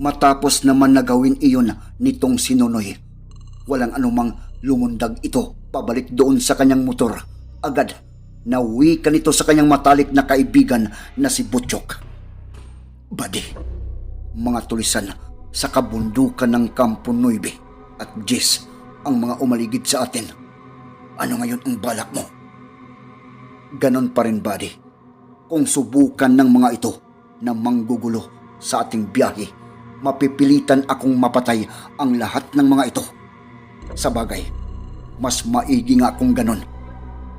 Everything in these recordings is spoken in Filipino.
Matapos naman na gawin iyon nitong sinunoy, walang anumang lumundag ito pabalik doon sa kanyang motor. Agad, nawi ka nito sa kanyang matalik na kaibigan na si Butchok. Badi, mga tulisan sa kabundukan ng Campo Nueve at Jis ang mga umaligid sa atin. Ano ngayon ang balak mo? Ganon pa rin, buddy. Kung subukan ng mga ito na manggugulo sa ating biyahe, mapipilitan akong mapatay ang lahat ng mga ito. Sa bagay, mas maigi nga akong ganon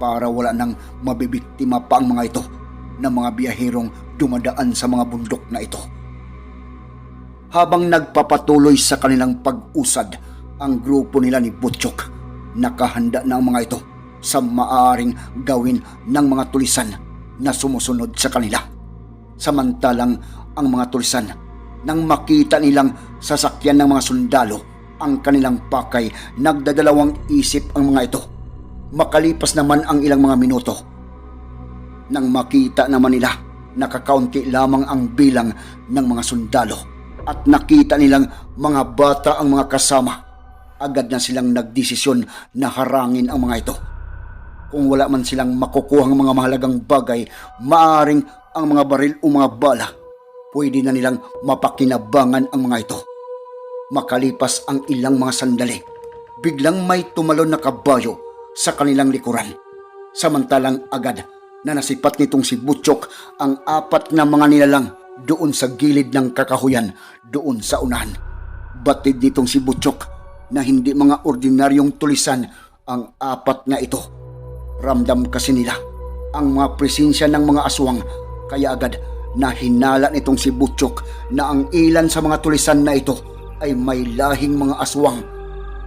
para wala nang mabibiktima pa ang mga ito ng mga biyahirong dumadaan sa mga bundok na ito habang nagpapatuloy sa kanilang pag-usad ang grupo nila ni Butchok. Nakahanda na ang mga ito sa maaaring gawin ng mga tulisan na sumusunod sa kanila. Samantalang ang mga tulisan nang makita nilang sasakyan ng mga sundalo ang kanilang pakay, nagdadalawang isip ang mga ito. Makalipas naman ang ilang mga minuto, nang makita naman nila nakakaunti lamang ang bilang ng mga sundalo at nakita nilang mga bata ang mga kasama, agad na silang nagdesisyon na harangin ang mga ito. Kung wala man silang makukuhang mga mahalagang bagay, maaring ang mga baril o mga bala, pwede na nilang mapakinabangan ang mga ito. Makalipas ang ilang mga sandali, biglang may tumalon na kabayo sa kanilang likuran. Samantalang agad na nasipat nitong si Butchok ang apat na mga nilalang doon sa gilid ng kakahuyan, doon sa unahan. Batid nitong si Butchok na hindi mga ordinaryong tulisan ang apat na ito. Ramdam kasi nila ang mga presensya ng mga aswang kaya agad na hinala nitong si Butchok na ang ilan sa mga tulisan na ito ay may lahing mga aswang.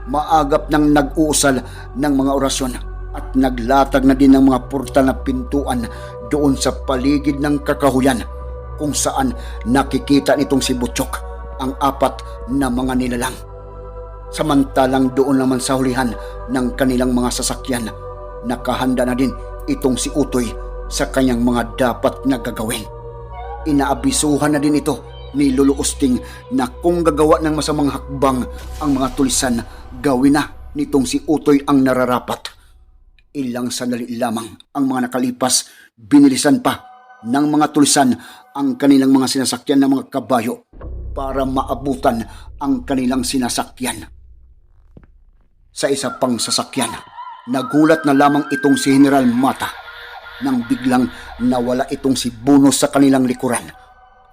Maagap nang nag-uusal ng mga orasyon at naglatag na din ng mga portal na pintuan doon sa paligid ng kakahuyan kung saan nakikita nitong si Butchok ang apat na mga nilalang. Samantalang doon naman sa hulihan ng kanilang mga sasakyan, nakahanda na din itong si Utoy sa kanyang mga dapat na gagawin. Inaabisuhan na din ito ni Lolo Usting na kung gagawa ng masamang hakbang ang mga tulisan, gawin na nitong si Utoy ang nararapat. Ilang sandali lamang ang mga nakalipas, binilisan pa ng mga tulisan ang kanilang mga sinasakyan ng mga kabayo para maabutan ang kanilang sinasakyan. Sa isa pang sasakyan, nagulat na lamang itong si General Mata nang biglang nawala itong si Buno sa kanilang likuran.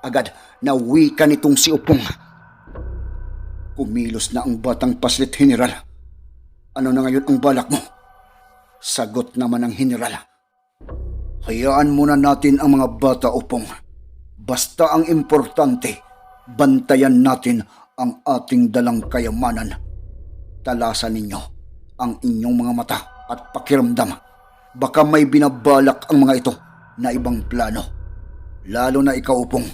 Agad nawika nitong si Upong. Kumilos na ang batang paslit, General. Ano na ngayon ang balak mo? Sagot naman ng General. Hayaan muna natin ang mga bata, Upong. Basta ang importante, bantayan natin ang ating dalang kayamanan. Talasan ninyo ang inyong mga mata at pakiramdam. Baka may binabalak ang mga ito na ibang plano. Lalo na ikaw, Upong.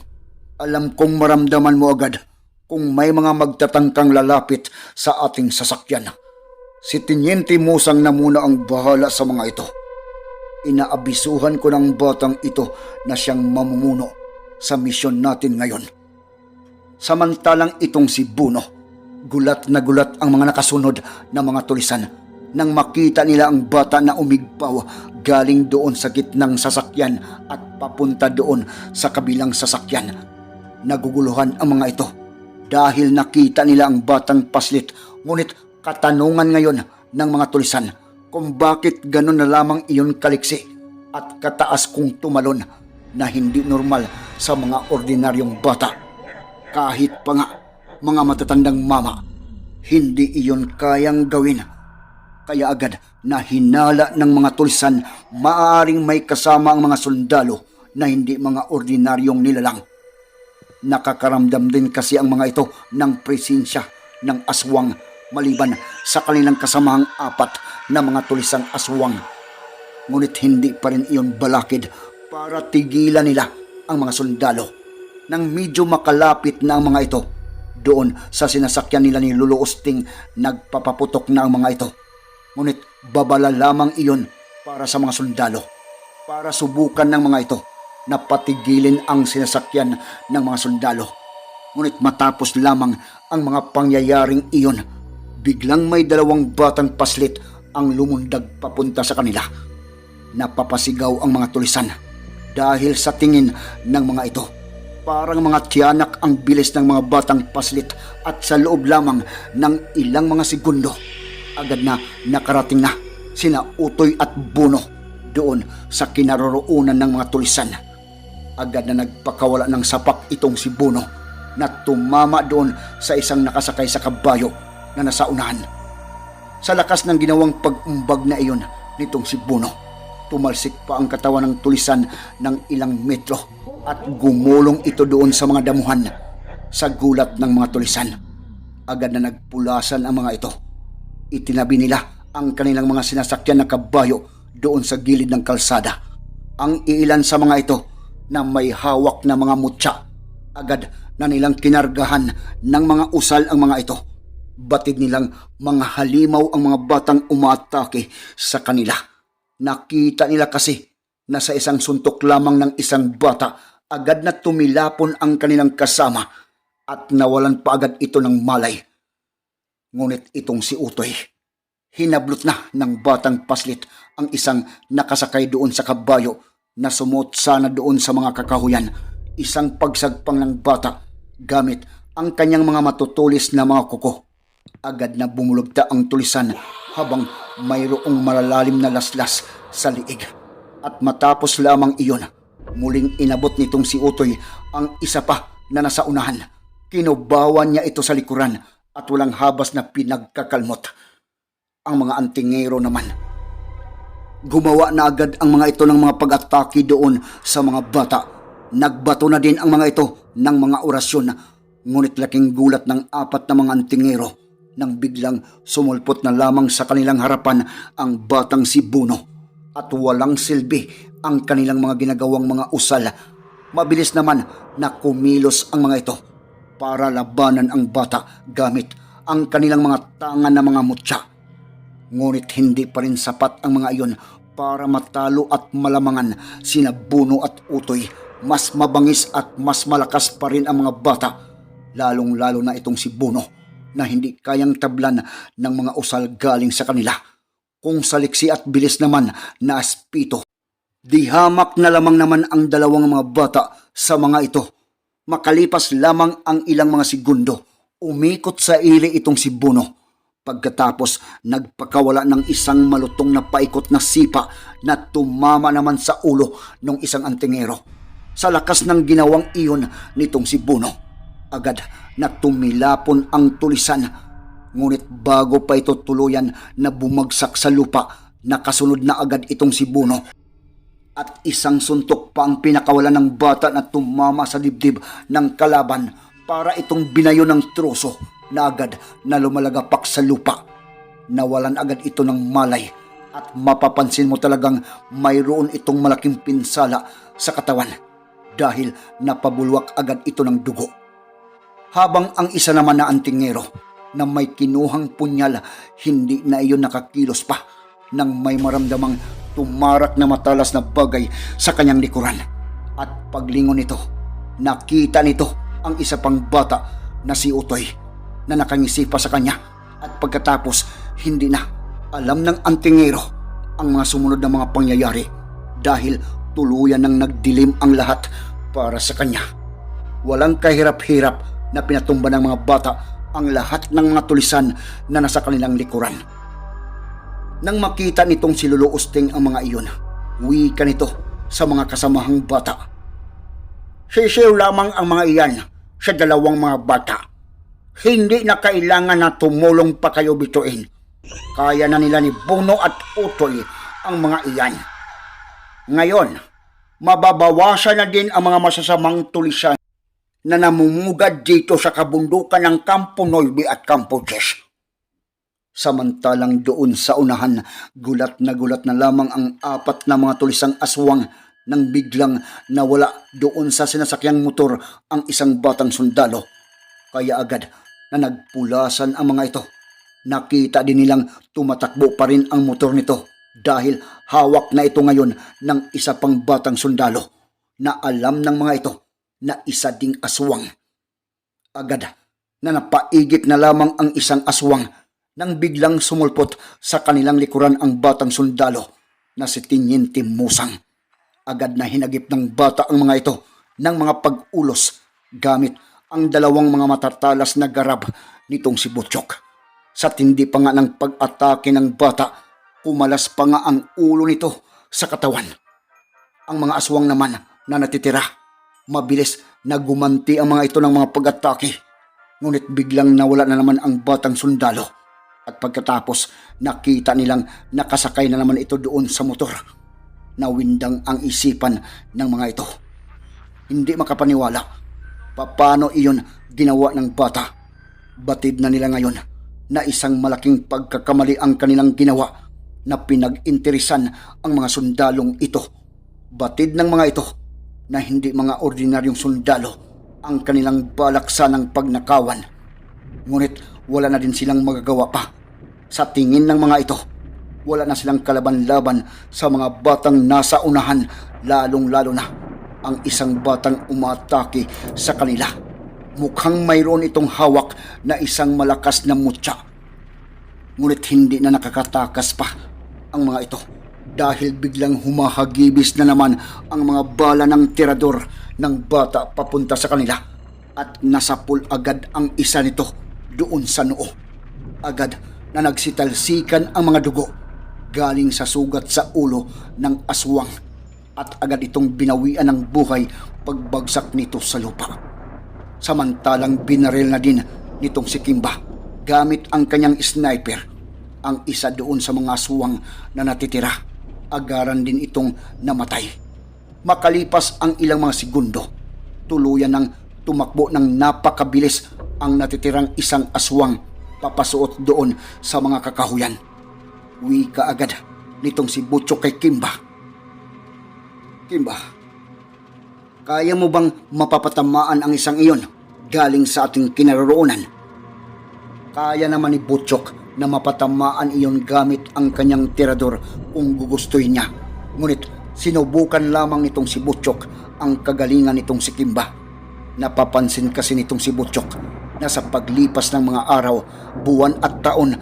Alam kong maramdaman mo agad kung may mga magtatangkang lalapit sa ating sasakyan. Si Tiniente Musang na muna ang bahala sa mga ito. Inaabisuhan ko ng batang ito na siyang mamumuno sa misyon natin ngayon. Samantalang itong si Buno, gulat na gulat ang mga nakasunod na mga tulisan nang makita nila ang bata na umigpaw galing doon sa gitnang sasakyan at papunta doon sa kabilang sasakyan. Naguguluhan ang mga ito dahil nakita nila ang batang paslit. Ngunit katanungan ngayon ng mga tulisan kung bakit ganun na lamang iyon kaliksi at kataas kong tumalon na hindi normal sa mga ordinaryong bata. Kahit pa nga mga matatandang mama, hindi iyon kayang gawin. Kaya agad na hinala ng mga tulisan maaaring may kasama ang mga sundalo na hindi mga ordinaryong nilalang. Nakakaramdam din kasi ang mga ito ng presensya ng aswang maliban sa kanilang kasamahang apat na mga tulisang aswang. Ngunit hindi pa rin iyon balakid para tigilan nila ang mga sundalo. Nang medyo makalapit na ang mga ito, doon sa sinasakyan nila ni Lolo Osting nagpapaputok na ang mga ito. Ngunit babala lamang iyon para sa mga sundalo. Para subukan ng mga ito na patigilin ang sinasakyan ng mga sundalo. Ngunit matapos lamang ang mga pangyayaring iyon, biglang may dalawang batang paslit ang lumundag papunta sa kanila. Napapasigaw ang mga tulisan dahil sa tingin ng mga ito. Parang mga tiyanak ang bilis ng mga batang paslit at sa loob lamang ng ilang mga segundo, agad na nakarating na sina Utoy at Buno doon sa kinaroroonan ng mga tulisan. Agad na nagpakawala ng sapak itong si Buno na tumama doon sa isang nakasakay sa kabayo na nasa unahan. Sa lakas ng ginawang pag-umbag na iyon nitong si Buno, tumalsik pa ang katawan ng tulisan ng ilang metro at gumulong ito doon sa mga damuhan sa gulat ng mga tulisan. Agad na nagpulasan ang mga ito. Itinabi nila ang kanilang mga sinasakyan na kabayo doon sa gilid ng kalsada. Ang iilan sa mga ito na may hawak na mga mutya. Agad na nilang kinargahan ng mga usal ang mga ito. Batid nilang mga halimaw ang mga batang umatake sa kanila. Nakita nila kasi na sa isang suntok lamang ng isang bata, agad na tumilapon ang kanilang kasama at nawalan pa agad ito ng malay. Ngunit itong si Utoy, hinablot na ng batang paslit ang isang nakasakay doon sa kabayo na sumot sana doon sa mga kakahuyan. Isang pagsagpang ng bata gamit ang kanyang mga matutulis na mga kuko. Agad na bumulugta ang tulisan habang mayroong malalalim na laslas sa liig. At matapos lamang iyon, muling inabot nitong si Utoy ang isa pa na nasa unahan. Kinubawan niya ito sa likuran at walang habas na pinagkakalmot. Ang mga antingero naman. Gumawa na agad ang mga ito ng mga pag-atake doon sa mga bata. Nagbato na din ang mga ito ng mga orasyon. Ngunit laking gulat ng apat na mga antingero nang biglang sumulpot na lamang sa kanilang harapan ang batang si Buno at walang silbi ang kanilang mga ginagawang mga usal. Mabilis naman na kumilos ang mga ito para labanan ang bata gamit ang kanilang mga tangan na mga mutya. Ngunit hindi pa rin sapat ang mga iyon para matalo at malamangan sina Buno at Utoy. Mas mabangis at mas malakas pa rin ang mga bata, lalong-lalo na itong si Buno na hindi kayang tablan ng mga usal galing sa kanila. Kung saliksi at bilis naman na aspito, di hamak na lamang naman ang dalawang mga bata sa mga ito. Makalipas lamang ang ilang mga segundo, umikot sa ili itong si Buno. Pagkatapos, nagpakawala ng isang malutong na paikot na sipa na tumama naman sa ulo ng isang antingero. Sa lakas ng ginawang iyon nitong si Buno agad na tumilapon ang tulisan. Ngunit bago pa ito tuluyan na bumagsak sa lupa, nakasunod na agad itong si Buno. At isang suntok pa ang pinakawalan ng bata na tumama sa dibdib ng kalaban para itong binayo ng troso na agad na lumalagapak sa lupa. Nawalan agad ito ng malay at mapapansin mo talagang mayroon itong malaking pinsala sa katawan dahil napabulwak agad ito ng dugo habang ang isa naman na antingero na may kinuhang punyal hindi na iyon nakakilos pa nang may maramdamang tumarak na matalas na bagay sa kanyang likuran. At paglingon nito, nakita nito ang isa pang bata na si Utoy na nakangisi pa sa kanya at pagkatapos hindi na alam ng antingero ang mga sumunod na mga pangyayari dahil tuluyan ng nagdilim ang lahat para sa kanya. Walang kahirap-hirap na pinatumba ng mga bata ang lahat ng mga tulisan na nasa kanilang likuran. Nang makita nitong si Lolo Usting ang mga iyon, wika nito sa mga kasamahang bata. Sisiw lamang ang mga iyan sa dalawang mga bata. Hindi na kailangan na tumulong pa kayo bituin. Kaya na nila ni Bono at Utoy ang mga iyan. Ngayon, mababawasan na din ang mga masasamang tulisan na namumugad dito sa kabundukan ng Campo Noybe at Campo Ches. Samantalang doon sa unahan, gulat na gulat na lamang ang apat na mga tulisang aswang nang biglang nawala doon sa sinasakyang motor ang isang batang sundalo. Kaya agad na nagpulasan ang mga ito. Nakita din nilang tumatakbo pa rin ang motor nito dahil hawak na ito ngayon ng isa pang batang sundalo na alam ng mga ito na isa ding aswang. Agad na napaigit na lamang ang isang aswang nang biglang sumulpot sa kanilang likuran ang batang sundalo na si Tiniente Musang. Agad na hinagip ng bata ang mga ito ng mga pag-ulos gamit ang dalawang mga matartalas na garab nitong si Butchok. Sa tindi pa nga ng pag-atake ng bata, kumalas pa nga ang ulo nito sa katawan. Ang mga aswang naman na natitira, mabilis na gumanti ang mga ito ng mga pag-atake. Ngunit biglang nawala na naman ang batang sundalo. At pagkatapos, nakita nilang nakasakay na naman ito doon sa motor. Nawindang ang isipan ng mga ito. Hindi makapaniwala. Paano iyon ginawa ng bata? Batid na nila ngayon na isang malaking pagkakamali ang kanilang ginawa na pinag-interesan ang mga sundalong ito. Batid ng mga ito na hindi mga ordinaryong sundalo ang kanilang balaksa ng pagnakawan. Ngunit wala na din silang magagawa pa. Sa tingin ng mga ito, wala na silang kalaban-laban sa mga batang nasa unahan, lalong-lalo na ang isang batang umatake sa kanila. Mukhang mayroon itong hawak na isang malakas na mutya. Ngunit hindi na nakakatakas pa ang mga ito dahil biglang humahagibis na naman ang mga bala ng tirador ng bata papunta sa kanila at nasapul agad ang isa nito doon sa noo. Agad na nagsitalsikan ang mga dugo galing sa sugat sa ulo ng aswang at agad itong binawian ng buhay pagbagsak nito sa lupa. Samantalang binaril na din nitong si Kimba gamit ang kanyang sniper ang isa doon sa mga aswang na natitira. Agaran din itong namatay. Makalipas ang ilang mga segundo, tuluyan ng tumakbo ng napakabilis ang natitirang isang aswang papasuot doon sa mga kakahuyan. Uwi ka agad nitong si Butcho kay Kimba. Kimba, kaya mo bang mapapatamaan ang isang iyon galing sa ating kinaroroonan? Kaya naman ni Butchok na mapatamaan iyon gamit ang kanyang tirador kung gugustuhin niya. Ngunit sinubukan lamang nitong si Butchok ang kagalingan nitong si Kimba. Napapansin kasi nitong si Butchok na sa paglipas ng mga araw, buwan at taon,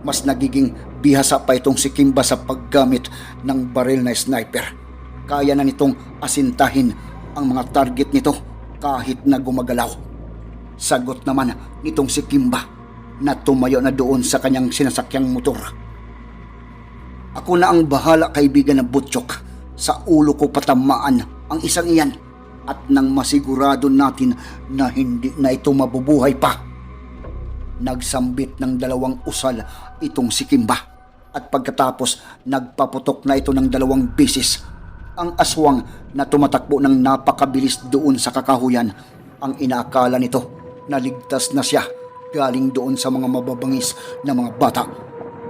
mas nagiging bihasa pa itong si Kimba sa paggamit ng baril na sniper. Kaya na nitong asintahin ang mga target nito kahit na gumagalaw. Sagot naman nitong si Kimba na tumayo na doon sa kanyang sinasakyang motor. Ako na ang bahala kaibigan ng Butchok. Sa ulo ko patamaan ang isang iyan at nang masigurado natin na hindi na ito mabubuhay pa. Nagsambit ng dalawang usal itong si Kimba at pagkatapos nagpaputok na ito ng dalawang bisis. Ang aswang na tumatakbo ng napakabilis doon sa kakahuyan ang inaakala nito na ligtas na siya galing doon sa mga mababangis na mga bata.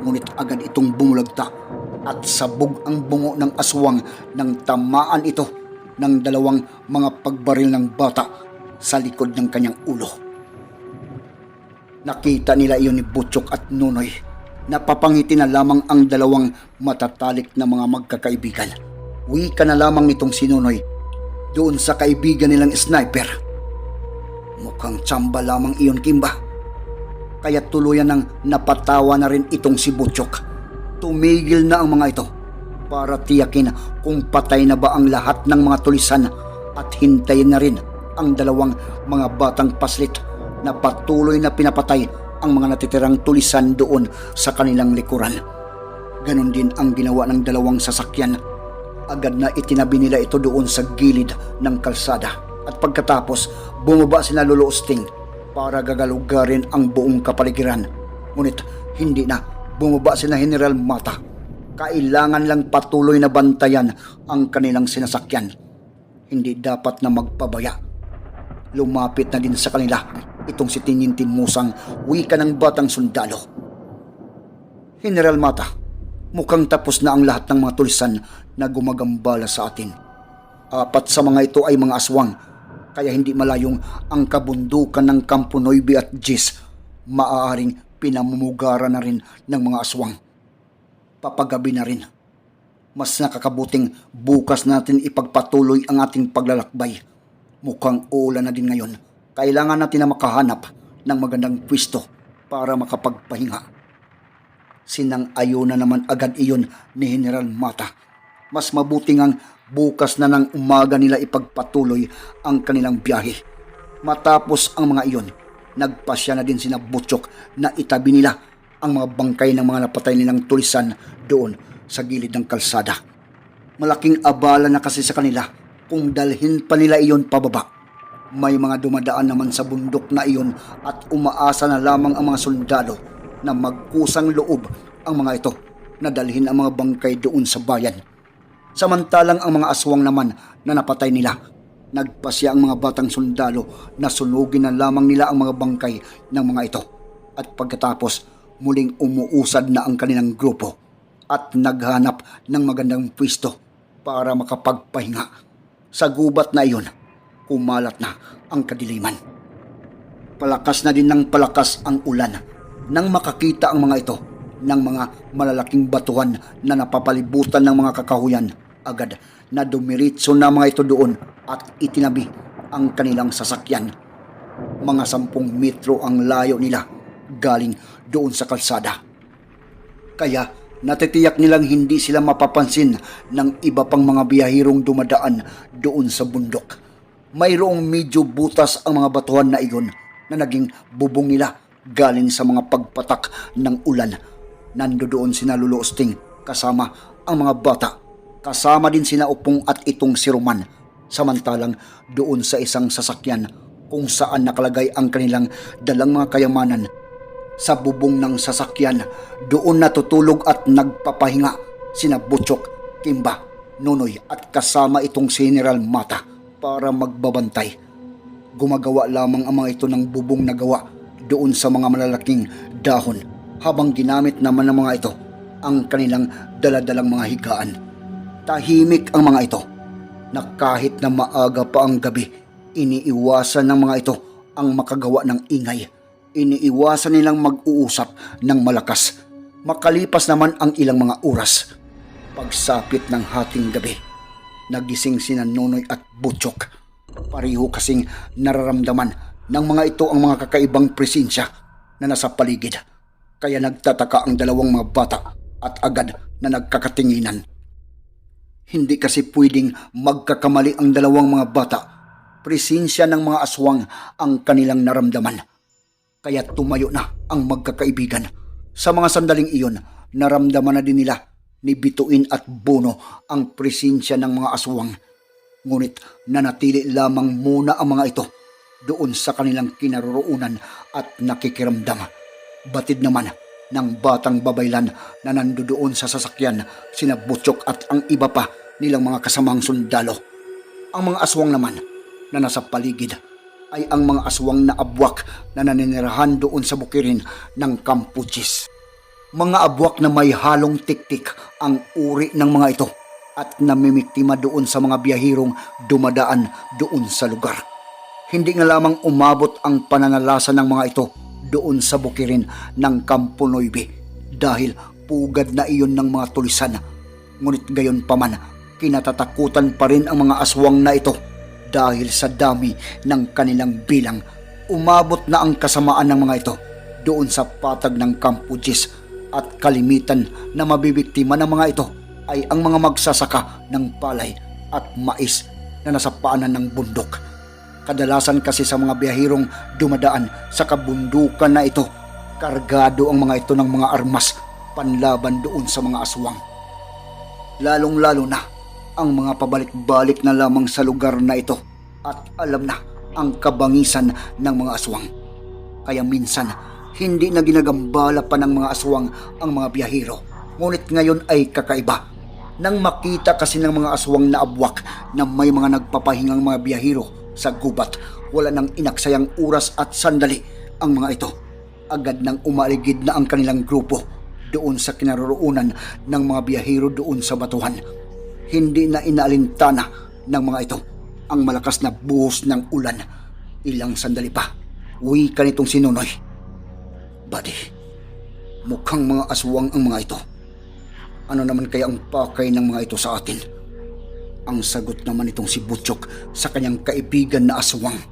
Ngunit agad itong bumulagta at sabog ang bungo ng aswang nang tamaan ito ng dalawang mga pagbaril ng bata sa likod ng kanyang ulo. Nakita nila iyon ni Butchok at Nunoy. Napapangiti na lamang ang dalawang matatalik na mga magkakaibigan. Wika na lamang nitong si Nunoy doon sa kaibigan nilang sniper. Mukhang tsamba lamang iyon, Kimba. Kaya tuluyan ng napatawa na rin itong si Butchok. Tumigil na ang mga ito para tiyakin kung patay na ba ang lahat ng mga tulisan at hintayin na rin ang dalawang mga batang paslit na patuloy na pinapatay ang mga natitirang tulisan doon sa kanilang likuran. Ganon din ang ginawa ng dalawang sasakyan. Agad na itinabi nila ito doon sa gilid ng kalsada. At pagkatapos, bumaba sina Lolo Osting para gagalugarin ang buong kapaligiran. Ngunit hindi na bumaba sina General Mata. Kailangan lang patuloy na bantayan ang kanilang sinasakyan. Hindi dapat na magpabaya. Lumapit na din sa kanila itong si Tinitin Musang, wika ng batang sundalo. General Mata, mukhang tapos na ang lahat ng mga tulisan na gumagambala sa atin. Apat sa mga ito ay mga aswang, kaya hindi malayong ang kabundukan ng Kampo Noybe at Gis maaaring pinamumugara na rin ng mga aswang. Papagabi na rin. Mas nakakabuting bukas natin ipagpatuloy ang ating paglalakbay. Mukhang uulan na din ngayon. Kailangan natin na makahanap ng magandang pwisto para makapagpahinga. Sinang ayo na naman agad iyon ni General Mata. Mas mabuti ngang bukas na ng umaga nila ipagpatuloy ang kanilang biyahe. Matapos ang mga iyon, nagpasya na din sina Butchok na itabi nila ang mga bangkay ng mga napatay nilang tulisan doon sa gilid ng kalsada. Malaking abala na kasi sa kanila kung dalhin pa nila iyon pababa. May mga dumadaan naman sa bundok na iyon at umaasa na lamang ang mga sundalo na magkusang loob ang mga ito na dalhin ang mga bangkay doon sa bayan. Samantalang ang mga aswang naman na napatay nila, nagpasya ang mga batang sundalo na sunugin na lamang nila ang mga bangkay ng mga ito. At pagkatapos, muling umuusad na ang kanilang grupo at naghanap ng magandang pwisto para makapagpahinga. Sa gubat na iyon, kumalat na ang kadiliman. Palakas na din ng palakas ang ulan nang makakita ang mga ito ng mga malalaking batuhan na napapalibutan ng mga kakahuyan agad na dumiritso na mga ito doon at itinabi ang kanilang sasakyan. Mga sampung metro ang layo nila galing doon sa kalsada. Kaya natitiyak nilang hindi sila mapapansin ng iba pang mga biyahirong dumadaan doon sa bundok. Mayroong medyo butas ang mga batuhan na iyon na naging bubong nila galing sa mga pagpatak ng ulan. Nando doon sina Lolo Osting kasama ang mga bata. Kasama din sina Upong at itong si Roman. Samantalang doon sa isang sasakyan kung saan nakalagay ang kanilang dalang mga kayamanan sa bubong ng sasakyan. Doon natutulog at nagpapahinga sina Butchok, Kimba, Nonoy at kasama itong General Mata para magbabantay. Gumagawa lamang ang mga ito ng bubong na gawa doon sa mga malalaking dahon habang ginamit naman ng mga ito ang kanilang daladalang mga higaan. Tahimik ang mga ito na kahit na maaga pa ang gabi, iniiwasan ng mga ito ang makagawa ng ingay iniiwasan nilang mag-uusap ng malakas. Makalipas naman ang ilang mga oras. Pagsapit ng hating gabi, nagising sina Nonoy at Butchok. Pariho kasing nararamdaman ng mga ito ang mga kakaibang presensya na nasa paligid. Kaya nagtataka ang dalawang mga bata at agad na nagkakatinginan. Hindi kasi pwedeng magkakamali ang dalawang mga bata. Presensya ng mga aswang ang kanilang naramdaman kaya tumayo na ang magkakaibigan. Sa mga sandaling iyon, naramdaman na din nila ni Bituin at Bono ang presensya ng mga aswang. Ngunit nanatili lamang muna ang mga ito doon sa kanilang kinaroroonan at nakikiramdam. Batid naman ng batang babaylan na nandoon sa sasakyan sina Butchok at ang iba pa nilang mga kasamang sundalo. Ang mga aswang naman na nasa paligid ay ang mga aswang na abwak na naninirahan doon sa bukirin ng Kampuchis. Mga abwak na may halong tiktik ang uri ng mga ito at namimiktima doon sa mga biyahirong dumadaan doon sa lugar. Hindi nga lamang umabot ang pananalasa ng mga ito doon sa bukirin ng Kampo Noybe dahil pugad na iyon ng mga tulisan. Ngunit gayon paman, kinatatakutan pa rin ang mga aswang na ito dahil sa dami ng kanilang bilang. Umabot na ang kasamaan ng mga ito doon sa patag ng Campugis at kalimitan na mabibiktima ng mga ito ay ang mga magsasaka ng palay at mais na nasa paanan ng bundok. Kadalasan kasi sa mga biyahirong dumadaan sa kabundukan na ito, kargado ang mga ito ng mga armas panlaban doon sa mga aswang. Lalong-lalo na ang mga pabalik-balik na lamang sa lugar na ito at alam na ang kabangisan ng mga aswang. Kaya minsan, hindi na ginagambala pa ng mga aswang ang mga biyahero. Ngunit ngayon ay kakaiba. Nang makita kasi ng mga aswang na abwak na may mga nagpapahingang mga biyahero sa gubat, wala nang inaksayang oras at sandali ang mga ito. Agad nang umaligid na ang kanilang grupo doon sa kinaroroonan ng mga biyahero doon sa batuhan. Hindi na inaalintana ng mga ito ang malakas na buhos ng ulan. Ilang sandali pa, uwi ka nitong sinunoy. Buddy, mukhang mga aswang ang mga ito. Ano naman kaya ang pakay ng mga ito sa atin? Ang sagot naman itong si Butchok sa kanyang kaibigan na aswang.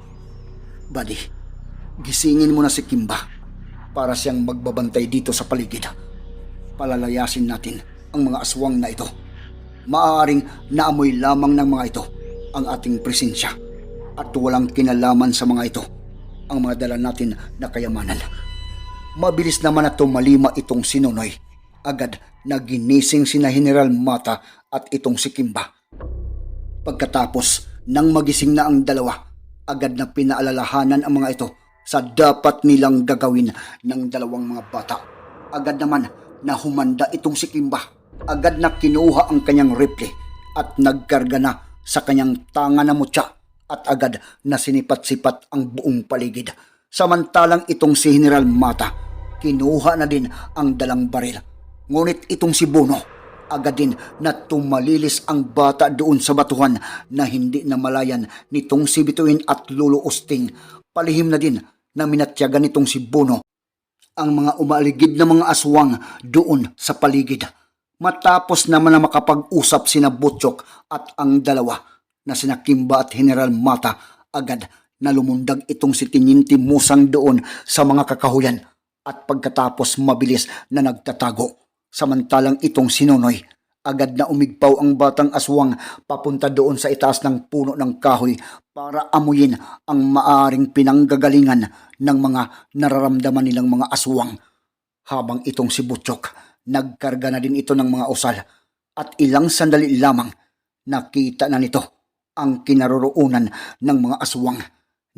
Buddy, gisingin mo na si Kimba para siyang magbabantay dito sa paligid. Palalayasin natin ang mga aswang na ito. Maaaring naamoy lamang ng mga ito ang ating presensya at walang kinalaman sa mga ito ang mga dala natin na kayamanan. Mabilis naman na tumalima itong sinunoy. Agad na ginising sina General Mata at itong si Kimba. Pagkatapos nang magising na ang dalawa, agad na pinaalalahanan ang mga ito sa dapat nilang gagawin ng dalawang mga bata. Agad naman na humanda itong si Kimba. Agad na kinuha ang kanyang rifle at nagkarga na sa kanyang tanga na mutya at agad na sinipat-sipat ang buong paligid. Samantalang itong si General Mata, kinuha na din ang dalang baril. Ngunit itong si Bono, agad din na tumalilis ang bata doon sa batuhan na hindi na malayan nitong si Bituin at Lolo Usting. Palihim na din na minatyagan nitong si Bono ang mga umaligid na mga aswang doon sa paligid. Matapos naman na makapag-usap sina Butchok at ang dalawa na sina Kimba at General Mata, agad na lumundag itong si Tininti Musang doon sa mga kakahuyan at pagkatapos mabilis na nagtatago. Samantalang itong sinunoy, agad na umigpaw ang batang aswang papunta doon sa itaas ng puno ng kahoy para amuyin ang maaring pinanggagalingan ng mga nararamdaman nilang mga aswang. Habang itong si Butchok, nagkarga na din ito ng mga usal at ilang sandali lamang nakita na nito ang kinaroroonan ng mga aswang.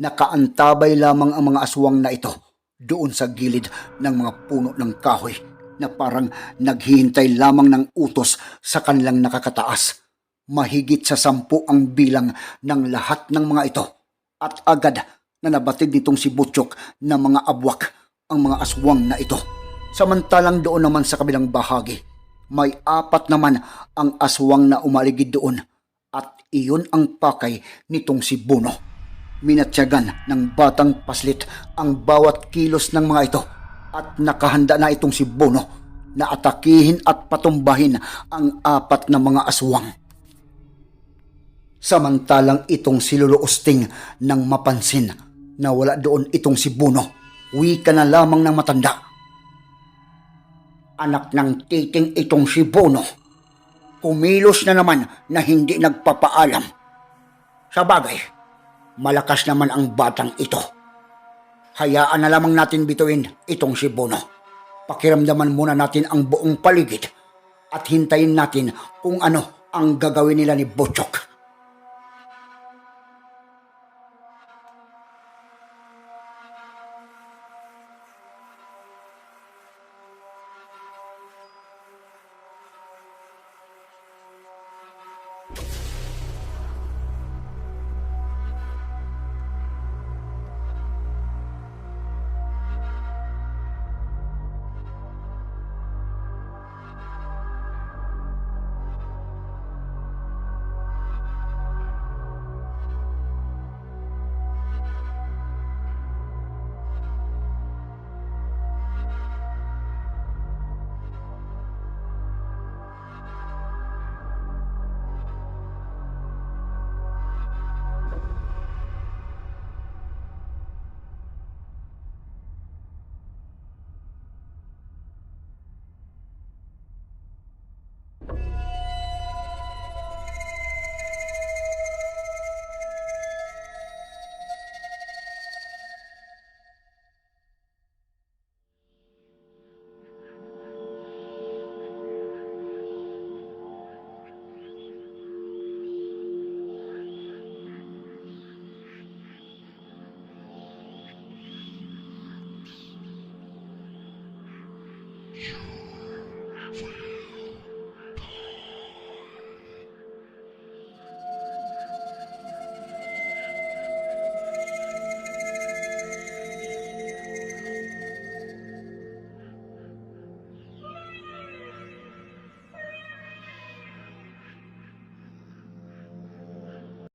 Nakaantabay lamang ang mga aswang na ito doon sa gilid ng mga puno ng kahoy na parang naghihintay lamang ng utos sa kanilang nakakataas. Mahigit sa sampu ang bilang ng lahat ng mga ito at agad na nabatid nitong si Butchok na mga abwak ang mga aswang na ito. Samantalang doon naman sa kabilang bahagi, may apat naman ang aswang na umaligid doon at iyon ang pakay nitong si Buno. Minatyagan ng batang paslit ang bawat kilos ng mga ito at nakahanda na itong si Bono na atakihin at patumbahin ang apat na mga aswang. Samantalang itong si Lolo Usting nang mapansin na wala doon itong si Bono, wika na lamang ng matanda. Anak ng titing itong si Bono, kumilos na naman na hindi nagpapaalam. Sa bagay, malakas naman ang batang ito. Hayaan na lamang natin bituin itong si Bono. Pakiramdaman muna natin ang buong paligid at hintayin natin kung ano ang gagawin nila ni Butchok.